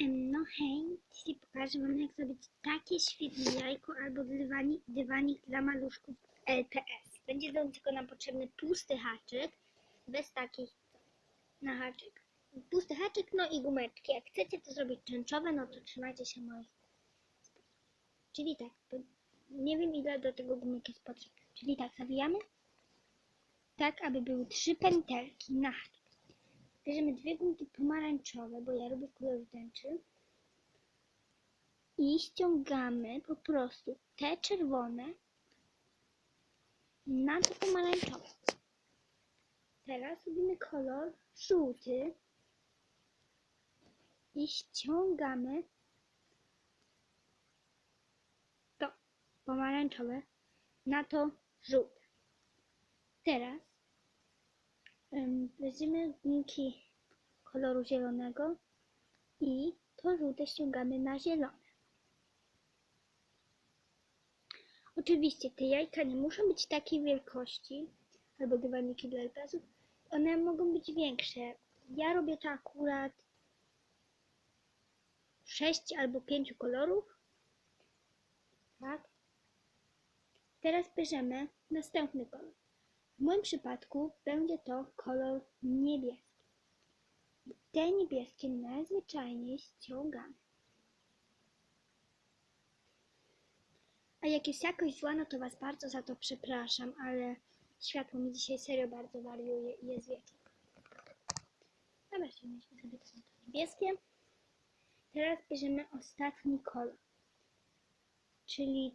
No hej, dzisiaj pokażę Wam jak zrobić takie świetne jajko albo dywanik, dywanik dla maluszków LPS. Będzie do tego nam potrzebny pusty haczyk, bez takich na haczyk. Pusty haczyk, no i gumeczki. Jak chcecie to zrobić tęczowe, no to trzymajcie się moich Czyli tak, nie wiem ile do tego gumek jest potrzebne. Czyli tak, zawijamy tak, aby były trzy pętelki na haczyk. Bierzemy dwie gumki pomarańczowe, bo ja lubię kolor tęczy. I ściągamy po prostu te czerwone na te pomarańczowe. Teraz robimy kolor żółty i ściągamy to pomarańczowe na to żółte. Teraz Em, Weźmiemy gumki koloru zielonego i to żółte ściągamy na zielone. Oczywiście te jajka nie muszą być takiej wielkości, albo dywaniki dla LPS-ów. One mogą być większe. Ja robię to akurat 6 albo 5 kolorów. Tak. Teraz bierzemy następny kolor. W moim przypadku będzie to kolor niebieski. Te niebieskie najzwyczajniej ściągamy. A jak jest jakoś zła, no to Was bardzo za to przepraszam, ale światło mi dzisiaj serio bardzo wariuje i jest wieczór. Dobra, ściągnęliśmy sobie to niebieskie. Teraz bierzemy ostatni kolor, czyli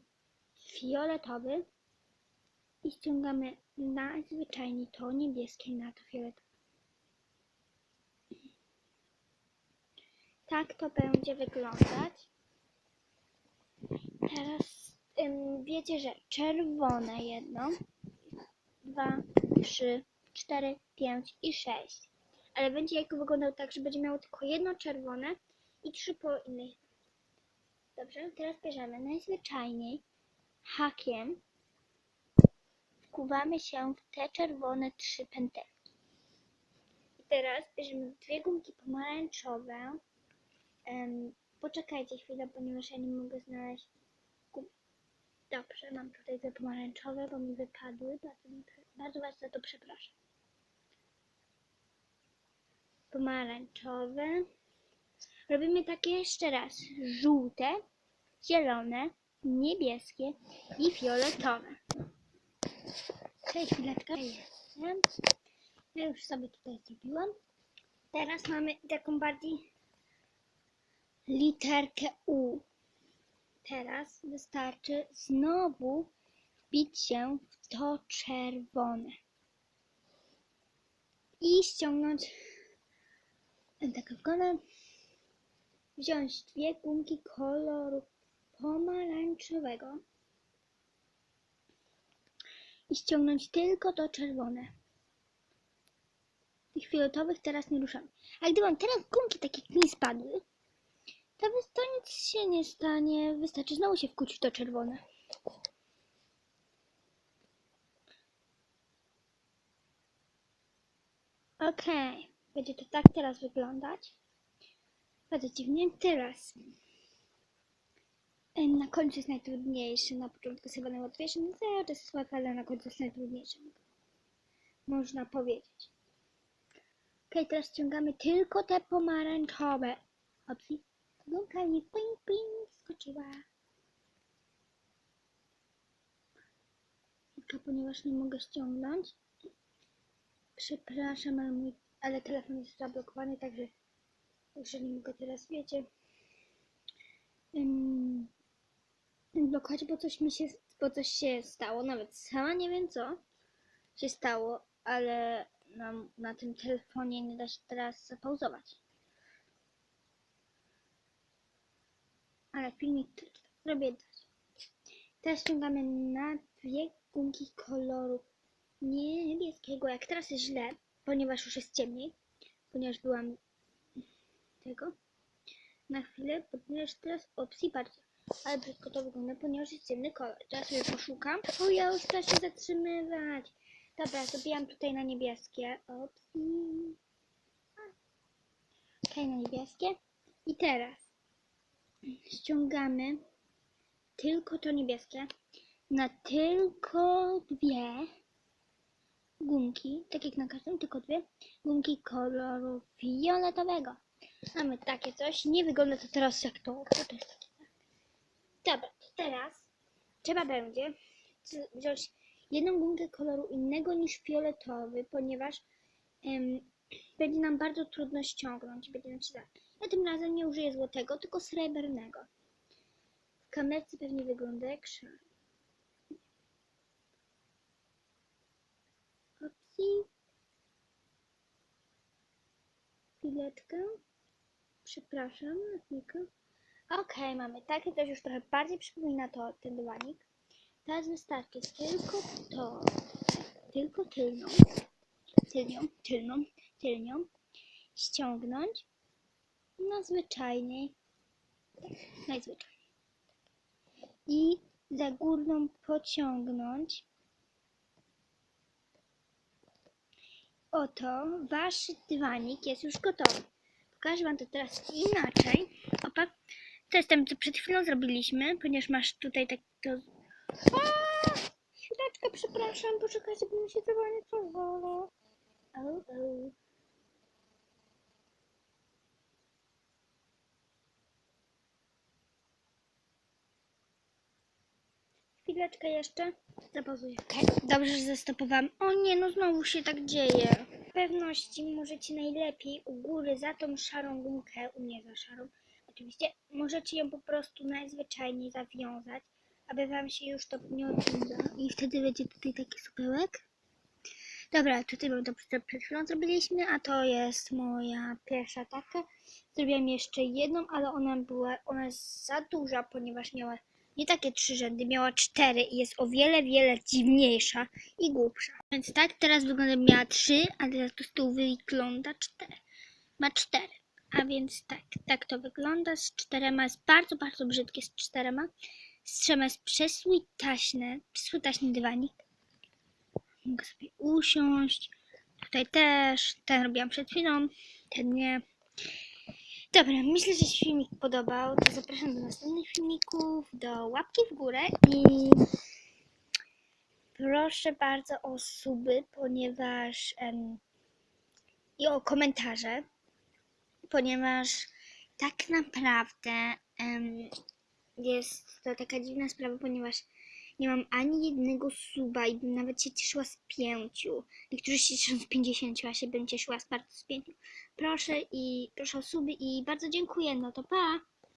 fioletowy i ściągamy najzwyczajniej to niebieskie na to fioletowe. Tak to będzie wyglądać. Teraz ym, wiecie, że czerwone jedno, dwa, trzy, cztery, pięć i sześć. Ale będzie jajko wyglądał tak, że będzie miało tylko jedno czerwone i trzy po innych. Dobrze, teraz bierzemy najzwyczajniej hakiem wkuwamy się w te czerwone trzy pętelki. I teraz bierzemy dwie gumki pomarańczowe. Em, poczekajcie chwilę, ponieważ ja nie mogę znaleźć. Dobrze, mam tutaj te pomarańczowe, bo mi wypadły. Bardzo, bardzo Was za to przepraszam. Pomarańczowe. Robimy takie jeszcze raz. Żółte, zielone, niebieskie i fioletowe. Czekaj chwileczkę. Ja już sobie tutaj zrobiłam. Teraz mamy taką bardziej literkę U. Teraz wystarczy znowu wbić się w to czerwone. I ściągnąć tak wygląda. Wziąć dwie gumki koloru pomarańczowego i ściągnąć tylko to czerwone. Tych fioletowych teraz nie ruszamy. A gdy wam teraz gumki tak jak mi spadły, to, to nic się nie stanie. Wystarczy znowu się wkuć w to czerwone. Okej, będzie to tak teraz wyglądać. Bardzo dziwnie. Teraz Em, Na końcu jest najtrudniejszy, na początku jest chyba najłatwiejszy, no czas jest łatwy, ale na końcu jest najtrudniejszy. Można powiedzieć. Okej, teraz ściągamy tylko te pomarańczowe. Opcji. Gumka mi ping ping skoczyła. Tylko ponieważ nie mogę ściągnąć. Przepraszam, ale, mój, ale telefon jest zablokowany, także także nie mogę teraz, wiecie. Ym, blokować, bo coś mi się, bo coś się stało, nawet sama nie wiem co się stało, ale na, na tym telefonie nie da się teraz zapauzować. Ale filmik robię dać. Teraz ściągamy na dwie gumki koloru niebieskiego. Jak teraz jest źle, ponieważ już jest ciemniej, ponieważ byłam tego na chwilę, ponieważ teraz opcji bardziej. Ale brzydko to wygląda, ponieważ jest ciemny kolor. Teraz sobie poszukam. O, ja już chcę się zatrzymywać. Dobra, zrobiłam tutaj na niebieskie. Opcji. Okej, na niebieskie. I teraz ściągamy tylko to niebieskie na tylko dwie gumki, tak jak na każdym, tylko dwie gumki koloru fioletowego. Mamy takie coś. Nie wygląda to teraz jak to. To jest takie. tak. Dobra, teraz trzeba będzie wziąć jedną gumkę koloru innego niż fioletowy, ponieważ będzie nam bardzo trudno ściągnąć. Będzie nam się za... Ja tym razem nie użyję złotego, tylko srebrnego. W kamerce pewnie wygląda jak szar. Opcji. Chwileczkę. Przepraszam, na chwilkę. Okej, mamy takie coś już trochę bardziej przypomina to ten dywanik. Teraz wystarczy tylko to, tylko tylną, tylnią, tylną, tylnią ściągnąć na zwyczajnej, najzwyczajniej. I za górną pociągnąć. Oto wasz dywanik jest już gotowy. Pokażę wam to teraz inaczej. Opa, to jest tam, co przed chwilą zrobiliśmy, ponieważ masz tutaj tak to... Chwileczkę, przepraszam, poczekajcie, bo mi się tego nie pozwala. O, o. Chwileczkę jeszcze. Zapauzuję. Okej, dobrze, że zastopowałam. O nie, no znowu się tak dzieje. W pewności możecie najlepiej u góry za tą szarą gumkę, u mnie za szarą, oczywiście, możecie ją po prostu najzwyczajniej zawiązać, aby wam się już to nie odciąga. I wtedy będzie tutaj taki supełek. Dobra, tutaj mamy to przed chwilą zrobiliśmy, a to jest moja pierwsza taka. Zrobiłam jeszcze jedną, ale ona była, ona jest za duża, ponieważ miała nie takie trzy rzędy, miała cztery i jest o wiele, wiele dziwniejsza i głupsza. Więc tak teraz wygląda, miała trzy, a teraz to z tyłu wygląda cztery. Ma cztery. A więc tak, tak to wygląda. Z czterema jest bardzo, bardzo brzydkie z czterema. Z trzema jest przesłój taśny, przesłój taśny dywanik. Mogę sobie usiąść. Tutaj też. Ten robiłam przed chwilą, ten nie. Dobra, myślę, że się filmik podobał. To zapraszam do następnych filmików, do łapki w górę i proszę bardzo o suby, ponieważ em, i o komentarze, ponieważ tak naprawdę em, jest to taka dziwna sprawa, ponieważ nie mam ani jednego suba i bym nawet się cieszyła z pięciu. Niektórzy się cieszą z pięćdziesięciu, a się bym cieszyła z bardzo z pięciu. Proszę i proszę o suby i bardzo dziękuję. No to pa!